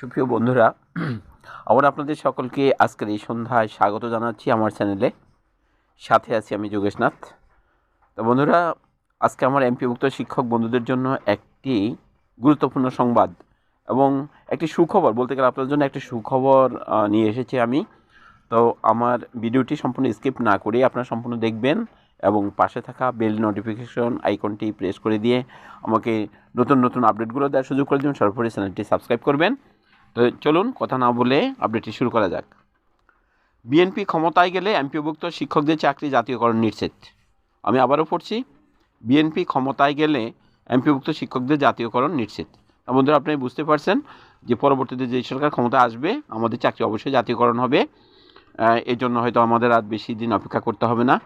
সুপ্রিয় বন্ধুরা আবার আপনাদের সকলকে আজকের এই সন্ধ্যায় স্বাগত জানাচ্ছি আমার চ্যানেলে। সাথে আছি আমি যোগেশনাথ। তো বন্ধুরা, আজকে আমার এমপিভুক্ত শিক্ষক বন্ধুদের জন্য একটি গুরুত্বপূর্ণ সংবাদ এবং একটি সুখবর, বলতে গেলে আপনাদের জন্য একটি সুখবর নিয়ে এসেছি আমি। তো আমার ভিডিওটি সম্পূর্ণ স্কিপ না করে আপনারা সম্পূর্ণ দেখবেন এবং পাশে থাকা বেল নোটিফিকেশন আইকনটি প্রেস করে দিয়ে আমাকে নতুন নতুন আপডেটগুলো দেওয়ার সুযোগ করে দেবেন। সর্বোপরি চ্যানেলটি সাবস্ক্রাইব করবেন। তো চলুন কথা না বলে আপডেটটি শুরু করা যাক। বিএনপি ক্ষমতায় গেলে এমপিভুক্ত শিক্ষকদের চাকরি জাতীয়করণ নিশ্চিত। আমি আবারও পড়ছি বিএনপি ক্ষমতায় গেলে এমপিভুক্ত শিক্ষকদের জাতীয়করণ নিশ্চিত। বন্ধুরা আপনি বুঝতে পারছেন যে পরবর্তীতে যে সরকার ক্ষমতা আসবে আমাদের চাকরি অবশ্যই জাতীয়করণ হবে। আহ, এর জন্য হয়তো আমাদের আর বেশি দিন অপেক্ষা করতে হবে না।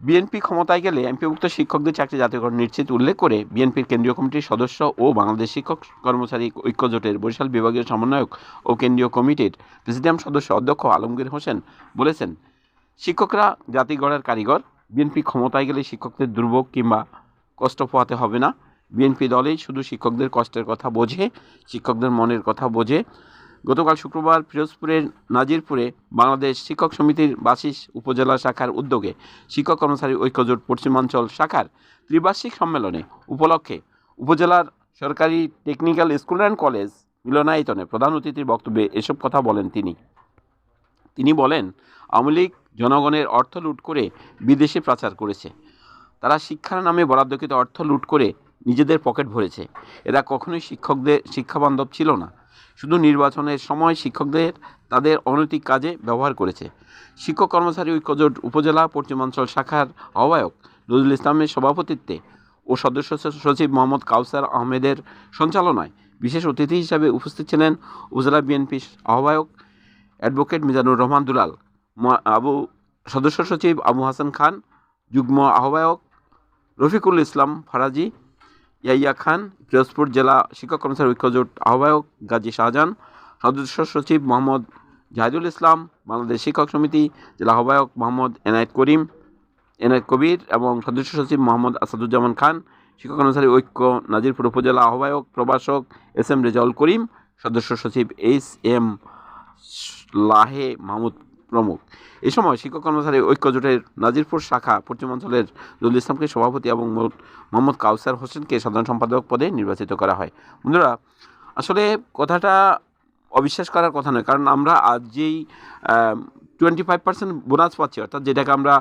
বিএনপি ক্ষমতায় গেলে এমপিভুক্ত শিক্ষকদের চাকরি জাতীয়করণ নিশ্চিত উল্লেখ করে বিএনপির কেন্দ্রীয় কমিটির সদস্য ও বাংলাদেশ শিক্ষক কর্মচারী ঐক্য জোটের বরিশাল বিভাগীয় সমন্বয়ক ও কেন্দ্রীয় কমিটির প্রেসিডিয়াম সদস্য অধ্যক্ষ আলমগীর হোসেন বলেছেন, শিক্ষকরা জাতি গড়ার কারিগর। বিএনপি ক্ষমতায় গেলে শিক্ষকদের দুর্ভোগ কিংবা কষ্ট পোহাতে হবে না। বিএনপি দলেই শুধু শিক্ষকদের কষ্টের কথা বোঝে, শিক্ষকদের মনের কথা বোঝে। গতকাল শুক্রবার পিরোজপুরের নাজিরপুরে বাংলাদেশ শিক্ষক সমিতির বাসিস উপজেলা শাখার উদ্যোগে শিক্ষক কর্মচারী ঐক্যজোট পশ্চিমাঞ্চল শাখার ত্রিবার্ষিক সম্মেলনে উপলক্ষে উপজেলার সরকারি টেকনিক্যাল স্কুল অ্যান্ড কলেজ মিলনায়তনে প্রধান অতিথির বক্তব্যে এসব কথা বলেন তিনি। তিনি বলেন, আওয়ামী লীগ জনগণের অর্থ লুট করে বিদেশে প্রচার করেছে। তারা শিক্ষার নামে বরাদ্দকৃত অর্থ লুট করে নিজেদের পকেট ভরেছে। এরা কখনোই শিক্ষকদের শিক্ষাবান্ধব ছিল না। শুধু নির্বাচনের সময় শিক্ষকদের, তাদের অনৈতিক কাজে ব্যবহার করেছে। শিক্ষক কর্মচারী ঐক্যজোট উপজেলা পশ্চিমাঞ্চল শাখার আহ্বায়ক নজরুল ইসলামের সভাপতিত্বে ও সদস্য সচিব মোহাম্মদ কাউসার আহমেদের সঞ্চালনায় বিশেষ অতিথি হিসাবে উপস্থিত ছিলেন উপজেলা বিএনপির আহ্বায়ক অ্যাডভোকেট মিজানুর রহমান দুলাল আবু, সদস্য সচিব আবু হাসান খান, যুগ্ম আহ্বায়ক রফিকুল ইসলাম ফারাজি ইয়াইয়া খান, পিরোজপুর জেলা শিক্ষক কর্মচারী ঐক্যজোট আহ্বায়ক গাজী শাহজাহান সদস্য সচিব মোহাম্মদ জাহিদুল ইসলাম, বাংলাদেশ শিক্ষক সমিতি জেলা আহ্বায়ক মোহাম্মদ এনায়েত করিম, এনায়েত কবির এবং সদস্য সচিব মোহাম্মদ আসাদুজ্জামান খান, শিক্ষক কর্মচারী ঐক্য নাজিরপুর উপজেলা আহ্বায়ক প্রভাষক এস এম রেজাউল করিম, সদস্য সচিব এইচ এম লাহে মাহমুদ প্রমুখ। এ সময় শিক্ষক কর্মচারী ঐক্য জোটের নাজিরপুর শাখা পশ্চিমাঞ্চলের নজরুল ইসলামকে সভাপতি এবং মোহাম্মদ কাউসার হোসেনকে সাধারণ সম্পাদক পদে নির্বাচিত করা হয়। বন্ধুরা, আসলে কথাটা অবিশ্বাস করার কথা নয়, কারণ আমরা আজ যেই টোয়েন্টি ফাইভ পার্সেন্ট বোনাস পাচ্ছি, অর্থাৎ যেটাকে আমরা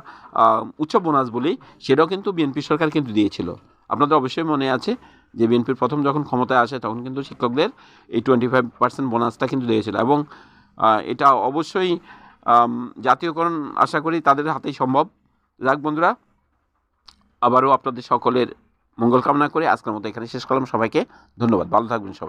উচ্চ বোনাস বলি, সেটাও কিন্তু বিএনপি সরকার কিন্তু দিয়েছিল। আপনাদের অবশ্যই মনে আছে যে বিএনপির প্রথম যখন ক্ষমতায় আসে, তখন কিন্তু শিক্ষকদের এই টোয়েন্টি ফাইভ পার্সেন্ট বোনাসটা কিন্তু দিয়েছিল এবং এটা অবশ্যই জাতীয়করণ আশা করি তাদের হাতেই সম্ভব। যাক বন্ধুরা, আবারও আপনাদের সকলের মঙ্গল কামনা করে আজকের মতো এখানে শেষ করলাম। সবাইকে ধন্যবাদ। ভালো থাকবেন সবাই।